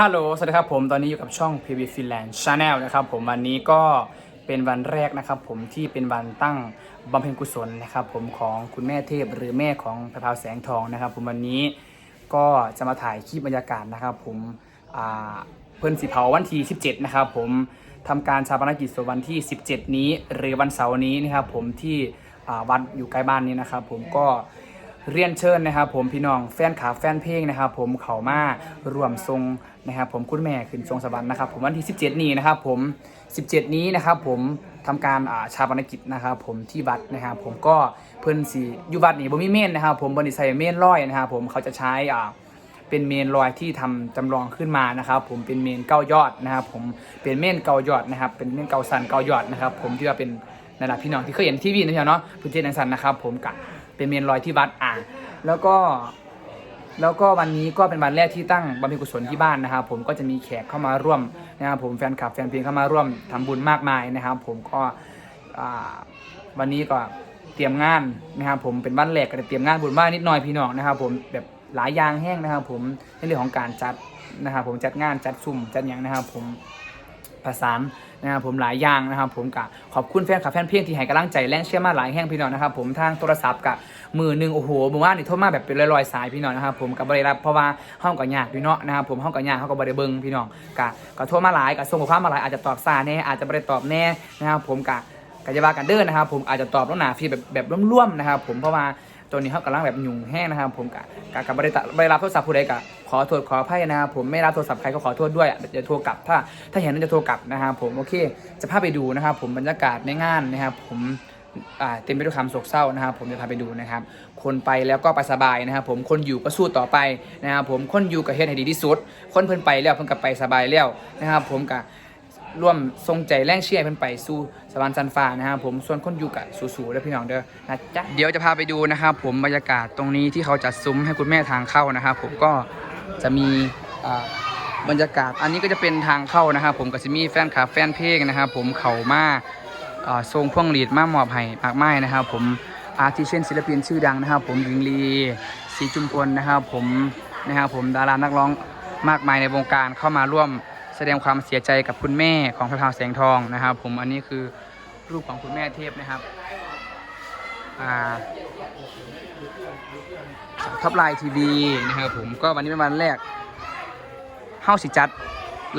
ฮัลโหล สวัสดีครับผม ตอนนี้อยู่กับช่อง PV Finland Channel นะครับผมวันนี้ก็เป็นวันแรกนะครับผมที่เป็นวันตั้งบำเพ็ญกุศลนะครับผมของคุณแม่เทพหรือแม่ของพระพาวแสงทองนะครับ ผมวันนี้ก็จะมาถ่ายคลิปบรรยากาศนะครับ ผมเพื่อนสีเผาวันที่ 17 นะครับผมทำการชาปนกิจศพวันที่ 17 นี้ หรือวันเสาร์นี้นะครับผมที่วัดอยู่ใกล้บ้านนี้นะครับผมก็ เรียนเชิญนะครับ ผมพี่น้องแฟนขาแฟนเพลงนะครับ ผมเขามารวมทรงนะครับ ผมคุณแม่ขึ้นทรงสวรรค์นะครับ ผมวันที่ 17 นี้นะครับ ผม 17 นี้นะครับ ผมทำการาชาปนกิจนะครับ ผมที่วัดนะครับ ผมก็เพื่อนสีอยู่วัดนี่บ่มีเมนนะครับ ผมบริใส่เมนร้อยนะครับ ผมเขาจะใช้อ่าเป็นเมนลอยที่ทำจำลองขึ้นมานะครับ ผมเป็นเมนเก้ายอดนะครับ ผมเป็นเมนเก้ายอดนะครับ เป็นเมนเก้าสันเก้ายอดนะครับ ผมที่ว่าเป็นนั่นแหละพี่น้องที่เคยเห็นทีวีนะพี่น้องเนาะพื้นที่นังสันนะครับ ผมกะ เป็นเมนลอยที่วัดอ่าแล้วก็แล้วก็วันนี้ก็เป็นวันแรกที่ตั้งบำเพ็ญกุศลที่บ้านนะครับ ผมก็จะมีแขกเข้ามาร่วมนะครับผมแฟนคลับแฟนเพลงเข้ามาร่วมทำบุญมากมายนะครับ ผมก็วันนี้ก็เตรียมงานนะครับ ผมเป็นวันแรกก็จะเตรียมงานบุญบ้านนิดหน่อยพี่น้องนะครับ ผมแบบหลายอย่างแห้งนะครับ ผมในเรื่องของการจัดนะครับ ผมจัดงานจัดซุ่มจัดอย่างนะครับ ผม ประสานนะครับผมหลายอย่างนะครับผมกะขอบคุณแฟนคลับแฟนเพลงที่ให้กำลังใจแรงเชื่อมาหลายแห่งพี่น้องนะครับผมทางโทรศัพท์กับมือหนึ่งโอ้โหมือว่านนี่โทรมาแบบเป็นลอยๆสายพี่น้องนะครับผมกับบริรับเพราะว่าห้องกับยากพี่น้องนะครับผมห้องกับยากห้องกับบริเบิงพี่น้องกะก็โทรมาหลายกะส่งข้อความมาหลายอาจจะตอบซาแน่อาจจะบริตอบแน่นะครับผมกะกะจะว่ากันเดินนะครับผมอาจจะตอบล้หนาฟีแบบแบบร่วมๆนะครับผมเพราะว่า ตัวนี้เขากำลังแบบยุ่งแห้งนะครับ ผมกะกะกับบริตบริรับโทรศัพท์ผู้ใดกะขอโทษขออภัยนะครับผมไม่รับโทรศัพท์ใครก็ขอโทษด้วยจะโทรกลับ ถ้าถ้าเห็นน่าจะโทรกลับนะครับผมโอเคจะพาไปดูนะครับผมบรรยากาศในงานนะครับผมอ่าเต็มไปด้วยความโศกเศร้านะครับ ผมจะพาไปดูนะครับ คนไปแล้วก็ไปสบายนะครับผมคนอยู่ก็สู้ต่อไปนะครับผมคนอยู่กับเฮ็ดให้ดีที่สุด คนเพิ่นไปแล้วเพิ่นก็ไปสบายแล้วนะครับผมก็ ร่วมทรงใจแรงเชียร์เพิ่นไปสู่สวรรค์สันฟ้านะครับผมส่วนคนอยู่กับสู้ๆเด้อพี่น้องเด้อนะจ๊ะเดี๋ยวจะพาไปดูนะครับผมบรรยากาศตรงนี้ที่เขาจัดซุ้มให้คุณแม่ทางเข้านะครับผมก็จะมีบรรยากาศอันนี้ก็จะเป็นทางเข้านะครับผมกับซิมี่แฟนคลับแฟนเพลงนะครับผมเขามาทรงพวงหลีดมาหมอบให้มากไม้นะครับผมอาร์ติเช่นศิลปินชื่อดังนะครับ ผมหญิงลีศรีจุมพลนะครับผมนะครับผมดารานักร้องมากมายในวงการเข้ามาร่วม แสดงความเสียใจกับคุณแม่ของพระพาวแสงทองนะครับ ผมอันนี้คือรูปของคุณแม่เทพนะครับอ่าท็อปไลน์ทีวีนะครับผมก็วันนี้เป็นวันแรกเฮาสิจัด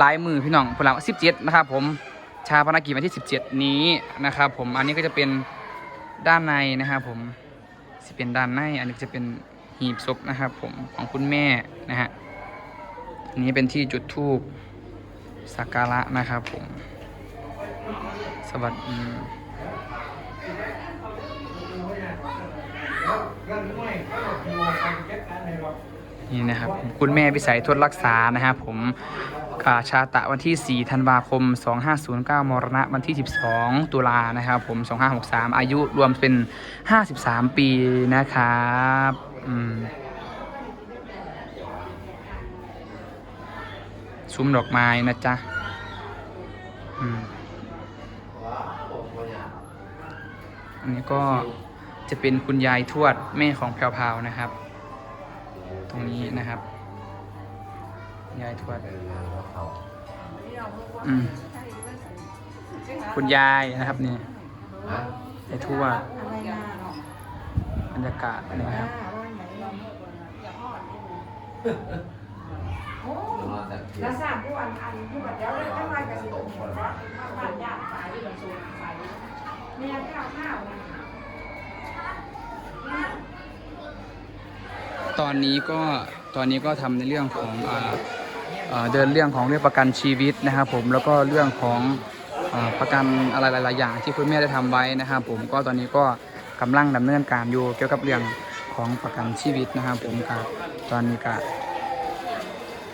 ลายมือพี่น้องพลังสิบเจ็ดนะครับผมชาพนักกิจวันที่ 17 นี้นะครับผมอันนี้ก็จะเป็นด้านในนะครับผมสิเป็นด้านในอันนี้จะเป็นหีบศพนะครับผมของคุณแม่นะฮะอันนี้เป็นที่จุดธูป สักการะนะครับผม สวัสดีนี่นะครับคุณแม่วิสัยทวดรักษานะครับผมอ่าชาตะวันที่ 4 ธันวาคม 2509 มรณะวันที่ 12 ตุลานะครับผม 2563 อายุรวมเป็น 53 ปีนะครับ อืม ซุ้มดอกไม้นะจ๊ะอันนี้ก็จะเป็นคุณยายทวดแม่ของแพรวๆนะครับ ตรงนี้นะครับ ยายทวดคุณยายนะครับนี่ยายทวดบรรยากาศนะครับ แล้วสามผู้อันอันผู้บัดเดี๋ยวเลยทำไมกับสิบหกว่าบ้านญาติสายที่มันสูงสายเนี่ยข้าวข้าวตอนนี้ก็ตอนนี้ก็ทำในเรื่องของอเดินเรื่องของเรื่องประกันชีวิตนะครับผมแล้วก็เรื่องของอประกันอะไรหลายๆอย่างที่คุณแม่ได้ทำไว้นะครับผมก็ตอนนี้ก็กำลังดำเนินการอยู่เกี่ยวกับเรื่องของประกันชีวิตนะครับผมกับตอนนี้ก็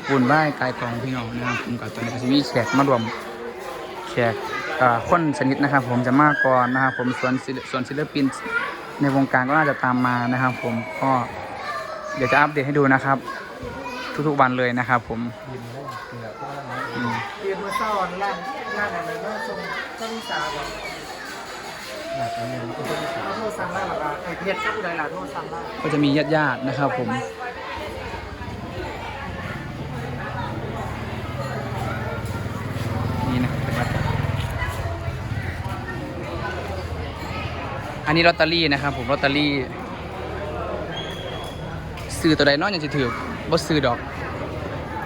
บุญไหว้กายกองพี่น้องนะครับผมกับตอนนี้ก็จะมีแขกมารวมแขกอ่าคนชนิดนะครับ ผมจะมากก่อนนะครับผมส่วนศิลส่วนศิลปินในวงการก็น่าจะตามมานะครับ ผมก็เดี๋ยวจะอัปเดตให้ดูนะครับ ทุกๆวันเลยนะครับ ผมอืมเรียนมาสอนร้านร้านอะไรนะทรงต้นสาวเอาโทรสั่งได้หรอคะไอเพชรก็ผู้ใดล่ะโทรสั่งได้ก็จะมีญาติๆนะครับ ผม อันนี้ลอตเตอรี่นะครับ ผมลอตเตอรี่ซื้อตัวใดเน้อยยังจะถือบ่ซื้อดอก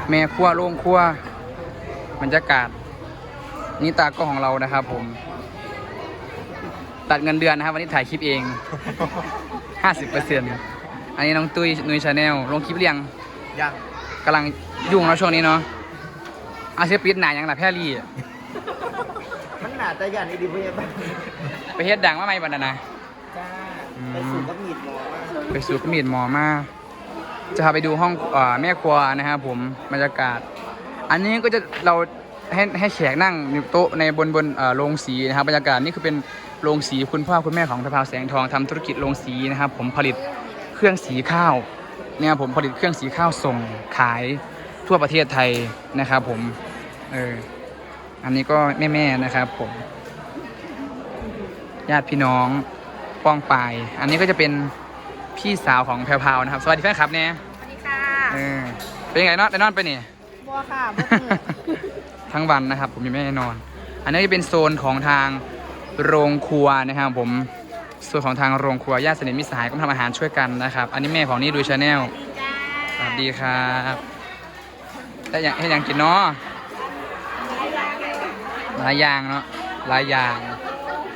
แม่ครัวโล่งครัวบรรยากาศ นี่ตากล้องของเรานะครับ ผม ตัดเงินเดือนนะครับ วันนี้ถ่ายคลิปเอง 50%อันนี้น้องตุ้ยนุ้ยชาแนลลงคลิปเรียงยังกำลังยุ่งแล้วช่วงนี้เนาะอาเซียปิดหนาอย่างละแพรรี่ มันหนาแต่ยันอีดีพยาบาลไปเฮ็ดดังมาไหมบัดนั้นนะ จ้าอืม ไปสู่กับมีดหมอมาไปสู่กมีดหมอมา จะพาไปดูห้องเอ่อแม่ครัวนะครับผมบรรยากาศ อันนี้ก็จะเราให้ให้แขกนั่งอยู่โต๊ะในบนบนเอ่อโรงสีนะครับบรรยากาศนี่คือเป็นโรงสีคุณพ่อคุณแม่ของพระพราวแสงทองทำธุรกิจโรงสีนะครับ ผมผลิตเครื่องสีข้าวเนี่ยผมผลิตเครื่องสีข้าวส่งขายทั่วประเทศไทยนะครับ ผมเออ อันนี้ก็แม่ๆนะครับผม ญาติพี่น้องป้องปาย อันนี้ก็จะเป็นพี่สาวของแพรวพราวนะครับ สวัสดีแฟนคลับเนี่ยสวัสดีค่ะเออเป็นยังไงนอนได้นอนไปเนี่ยบัวค่ะบัวมือทั้งวันนะครับ ผมยังไม่ได้นอน อันนี้จะเป็นโซนของทางโรงครัวนะครับ ผมโซนของทางโรงครัวญาติสนิทมิตรสหายก็มาทำอาหารช่วยกันนะครับ อันนี้แม่ของนี่ดูชาแนลจ้าสวัสดีครับแล้วอยากให้ยังกินเนาะ หลายอย่างเนาะหลายอย่าง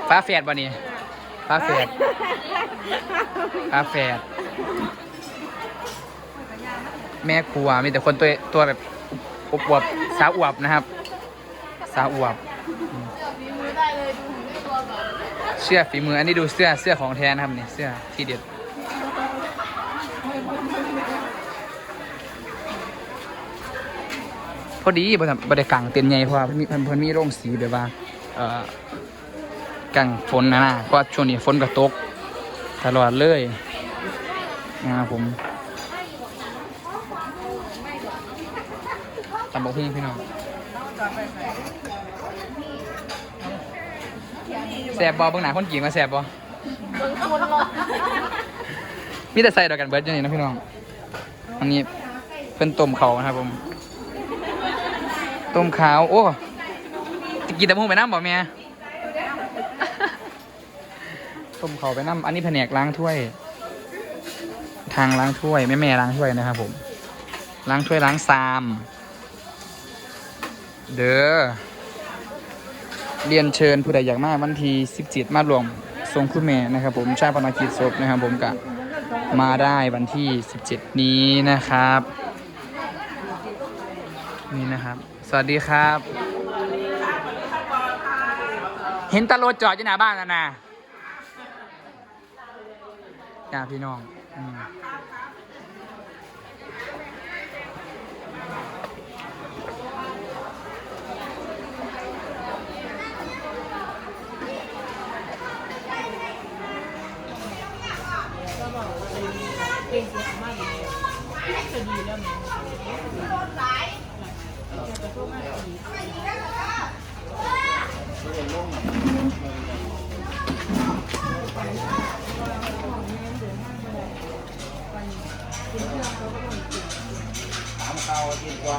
ฟ้าแฝดบ่นี่ฟ้าแฝดฟ้าแฝดแม่ครัวมีแต่คนตัวตัวแบบอวบๆสาวอวบนะครับ สาวอวบเสื้อฝีมืออันนี้ดูเสื้อเสื้อของแท้นะครับนี่เสื้อที่เด็ด อดีบ่ทำบ่ได้กังเต็นท์ใหญ่เพราะว่าเพิ่นมีเพิ่นเพิ่นมีโรงสีแบบว่าเอ่อกังฝนนะนะเพราะว่าช่วงนี้ฝนก็ตกตลอดเลยนะครับผมตำบักหุ่งพี่น้องแสบบ่เบิ่งหน้าคนกี่มาแสบบ่เบิ่งคุณรถมีแต่ใส่ดอกกันเบิดอยู่นี่นะพี่น้องอันนี้เป็นต้มเขานะครับผม ต้มขาว โอ้จะกินแต่มูไปน้ำบ่แม่ต้มขาวไปน้ำอันนี้แผนกล้างถ้วย ทางล้างถ้วยแม่แม่ล้างถ้วยนะครับผม ล้างถ้วยล้างซาม เด้อเรียนเชิญผู้ใดอยากมาวันที่17 มารวมทรงคุณแม่นะครับ ผมชาปนกิจศพนะครับผมกับมาได้วันที่ 17 นี้นะครับ นี่นะครับ สวัสดีครับ เห็นตะโลจอดอยู่หน้าบ้านแล้วนะญาติพี่น้อง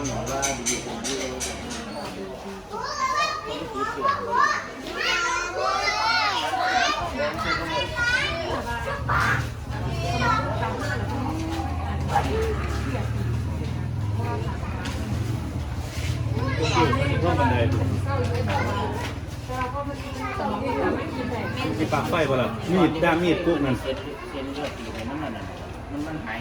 ว่าอยู่ผมมีปากไฟบ่ล่ะมีดด้ามมีดกุ๊กนั่นเส้น เส้นเลือดตีในมันนั่นน่ะมันมันหาย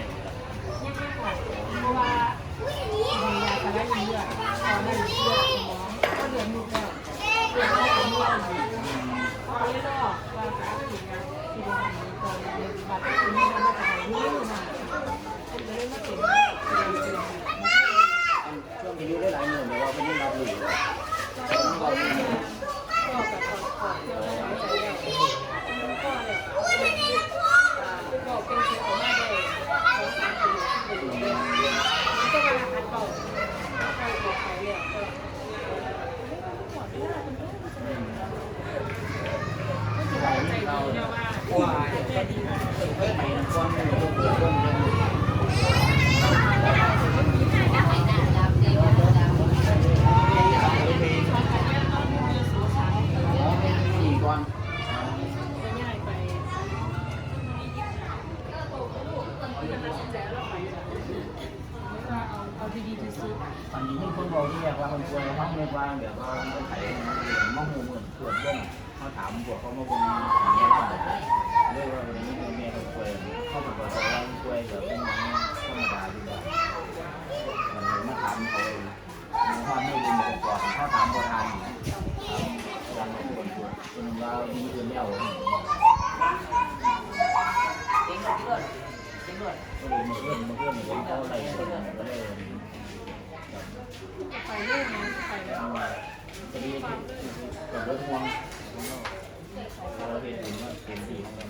ช่วงอายุได้หลายหมื่นแต่ว่าไม่ได้รับหรือตอ Từ các bạn. นนี้มีคนบอกที่อยากว่าคนป่วยห้องไม่ว่างเดี๋ยวว่าคนไข้มองหูเหมือนตรวจเรื่องเขาถามพวกเขามาบนเรียกว่าเรียกว่าวันนี้มีแม่คนป่วยเข้ามาบอกว่าคนป่วยแบบเป็นธรรมดาดีกว่าวันมาถามเขาเองว่าไม่ดีมาก่อนเขาถามประธานถามประธานมาคนป่วยคนว่ามีเงินแล้วเก่งด้วยเก่งด้วยก็เลยมาเพื่อนมาเพื่อนมาเขาอะไรก็เลย ไปเรื่องนี้ไปเลยพอดีกับรถห่วงเราเห็นว่าเป็นที่ของเรา